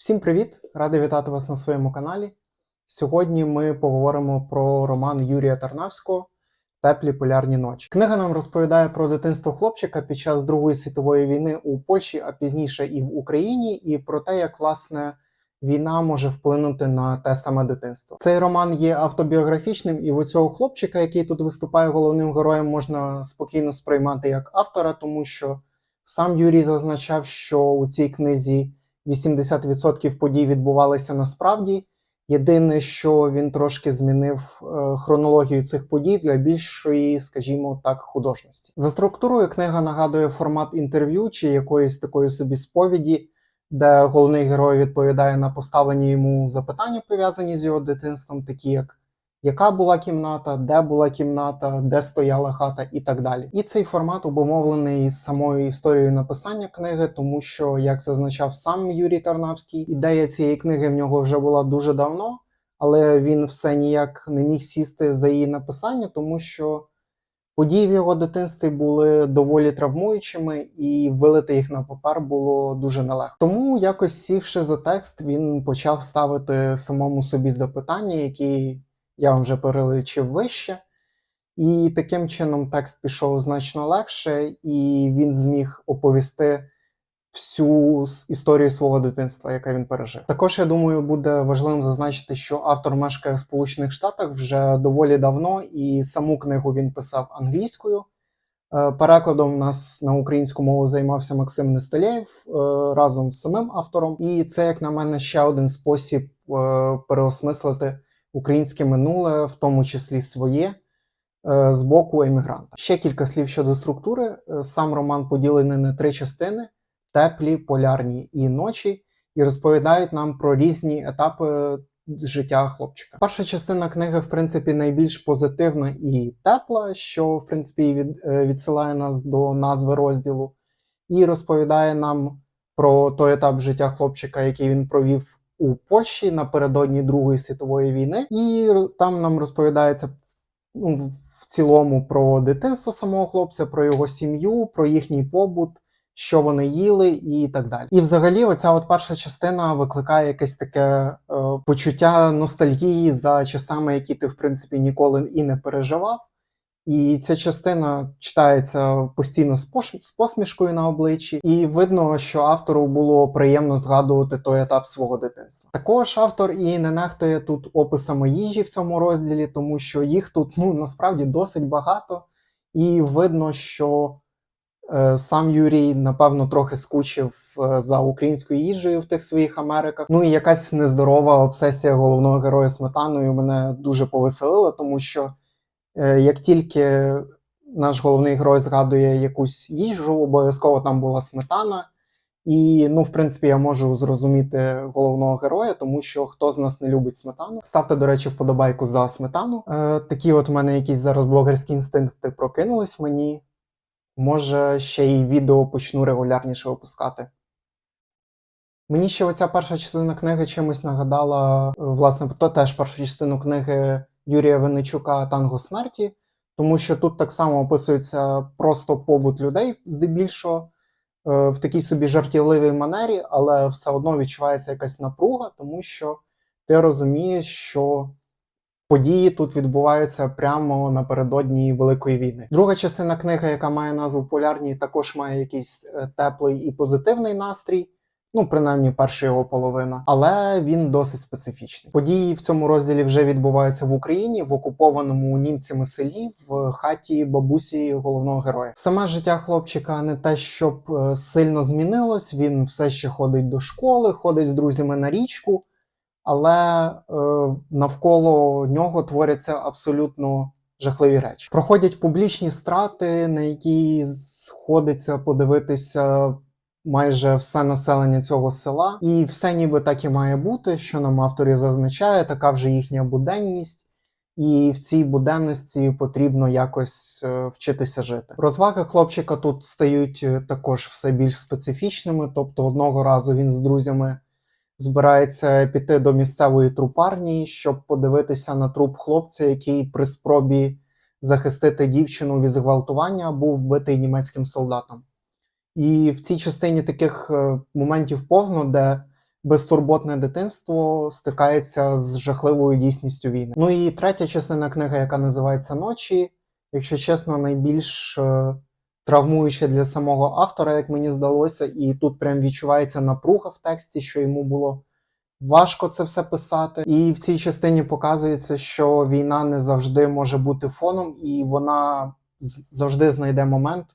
Всім привіт! Радий вітати вас на своєму каналі. Сьогодні ми поговоримо про роман Юрія Тарнавського Теплі полярні ночі. Книга нам розповідає про дитинство хлопчика під час Другої світової війни у Польщі, а пізніше і в Україні, і про те, як власне війна може вплинути на те саме дитинство. Цей роман є автобіографічним, і у цього хлопчика, який тут виступає головним героєм, можна спокійно сприймати як автора, тому що сам Юрій зазначав, що у цій книзі 80% подій відбувалися насправді. Єдине, що він трошки змінив е, хронологію цих подій для більшої, скажімо так, художності. За структурою книга нагадує формат інтерв'ю чи якоїсь такої собі сповіді, де головний герой відповідає на поставлені йому запитання, пов'язані з його дитинством, такі як яка була кімната, де була кімната, де стояла хата і так далі. І цей формат обумовлений самою історією написання книги, тому що, як зазначав сам Юрій Тарнавський, ідея цієї книги в нього вже була дуже давно, але він все ніяк не міг сісти за її написання, тому що події в його дитинстві були доволі травмуючими, і вилити їх на папер було дуже нелегко. Тому, якось сівши за текст, він почав ставити самому собі запитання, які я вам вже перелічив вище. І таким чином текст пішов значно легше, і він зміг оповісти всю історію свого дитинства, яке він пережив. Також я думаю, буде важливим зазначити, що автор мешкає в Сполучених Штатах вже доволі давно, і саму книгу він писав англійською. Е, Перекладом нас на українську мову займався Максим Нестелєєв е, разом з самим автором. І це, як на мене, ще один спосіб е, переосмислити українське минуле, в тому числі своє, е, з боку емігранта. Ще кілька слів щодо структури. Е, Сам роман поділений на три частини: теплі, полярні і ночі, і розповідають нам про різні етапи життя хлопчика. Перша частина книги, в принципі, найбільш позитивна і тепла, що в принципі від, е, відсилає нас до назви розділу, і розповідає нам про той етап життя хлопчика, який він провів у Польщі напередодні Другої світової війни, і там нам розповідається ну, в- цілому про дитинство самого хлопця, про його сім'ю, про їхній побут, що вони їли і так далі. І взагалі, оця от перша частина викликає якесь таке е, почуття ностальгії за часами, які ти в принципі ніколи і не переживав. І ця частина читається постійно з, посмішкою на обличчі, і видно, що автору було приємно згадувати той етап свого дитинства. Також автор і не нехтує тут описами їжі в цьому розділі, тому що їх тут ну насправді досить багато, і видно, що е, сам Юрій, напевно, трохи скучив е, за українською їжею в тих своїх Америках. Ну і якась нездорова обсесія головного героя сметаною мене дуже повеселила, тому що. Е, Як тільки наш головний герой згадує якусь їжу, обов'язково там була сметана. І, ну, в принципі, я можу зрозуміти головного героя, тому що хто з нас не любить сметану. Ставте, до речі, вподобайку за сметану. Е, такі от в мене якісь зараз блогерські інстинкти прокинулись мені. Може, ще й відео почну регулярніше випускати. Мені ще оця перша частина книги чимось нагадала, е, власне, то теж першу частину книги Юрія Винничука Танго смерті, тому що тут так само описується просто побут людей, здебільшого, е, в такій собі жартівливій манері, але все одно відчувається якась напруга, тому що ти розумієш, що події тут відбуваються прямо напередодні Великої війни. Друга частина книги, яка має назву Полярні, також має якийсь е, теплий і позитивний настрій. Ну, принаймні, перша його половина, але він досить специфічний. Події в цьому розділі вже відбуваються в Україні, в окупованому німцями селі, в хаті бабусі головного героя. Саме життя хлопчика не те, щоб е, сильно змінилось. Він все ще ходить до школи, ходить з друзями на річку, але е, навколо нього творяться абсолютно жахливі речі. Проходять публічні страти, на які сходиться подивитися майже все населення цього села, і все ніби так і має бути, що нам авторі зазначає, така вже їхня буденність. І в цій буденності потрібно якось е, вчитися жити. Розваги хлопчика тут стають е, також все більш специфічними. Тобто, одного разу він з друзями збирається піти до місцевої трупарні, щоб подивитися на труп хлопця, який при спробі захистити дівчину від зґвалтування був вбитий німецьким солдатом. І в цій частині таких е, моментів повно, де безтурботне дитинство стикається з жахливою дійсністю війни. Ну і третя частина книги, яка називається Ночі, якщо чесно, найбільш е, травмуюча для самого автора, як мені здалося, і тут прям відчувається напруга в тексті, що йому було важко це все писати. І в цій частині показується, що війна не завжди може бути фоном, і вона завжди знайде момент,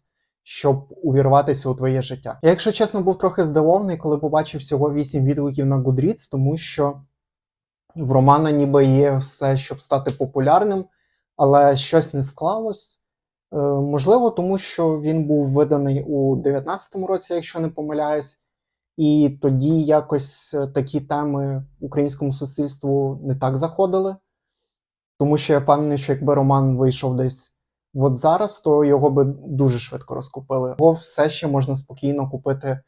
щоб увірватися у твоє життя. Я, якщо чесно, був трохи здивований, коли побачив всього 8 відгуків на Goodreads, тому що в романа ніби є все, щоб стати популярним, але щось не склалось. Е, можливо, тому що він був виданий у 19-му році, якщо не помиляюсь, і тоді якось е, такі теми українському суспільству не так заходили. Тому що я впевнений, що якби роман вийшов десь от зараз, то його би дуже швидко розкупили. Його все ще можна спокійно купити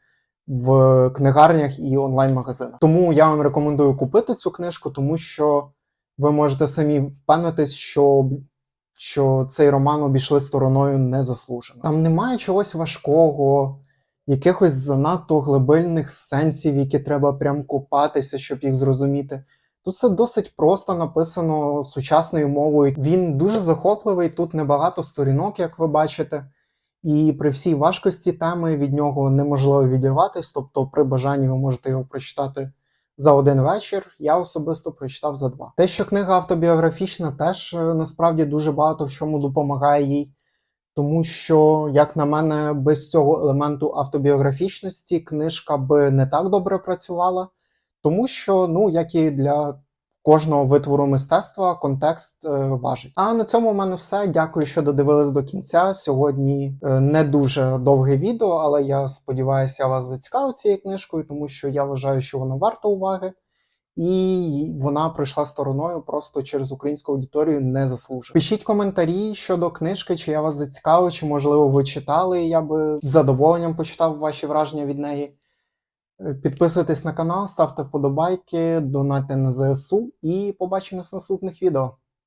в книгарнях і онлайн-магазинах. Тому я вам рекомендую купити цю книжку, тому що ви можете самі впевнитись, що, що цей роман обійшли стороною незаслужено. Там немає чогось важкого, якихось занадто глибинних сенсів, які треба прям копатися, щоб їх зрозуміти. Тут все досить просто написано сучасною мовою. Він дуже захопливий, тут небагато сторінок, як ви бачите. І при всій важкості теми від нього неможливо відірватися. Тобто, при бажанні ви можете його прочитати за один вечір. Я особисто прочитав за два. Те, що книга автобіографічна, теж е, насправді дуже багато в чому допомагає їй. Тому що, як на мене, без цього елементу автобіографічності книжка би не так добре працювала. Тому що, ну, як і для кожного витвору мистецтва, контекст е, важить. А на цьому в мене все. Дякую, що додивились до кінця. Сьогодні е, не дуже довге відео, але я сподіваюся, я вас зацікавив цією книжкою, тому що я вважаю, що вона варта уваги. І вона пройшла стороною просто через українську аудиторію не заслужено. Пишіть коментарі щодо книжки, чи я вас зацікавив, чи можливо ви читали. Я би з задоволенням почитав ваші враження від неї. Е, Підписуйтесь на канал, ставте вподобайки, донайте на ЗСУ і побачимось в наступних відео.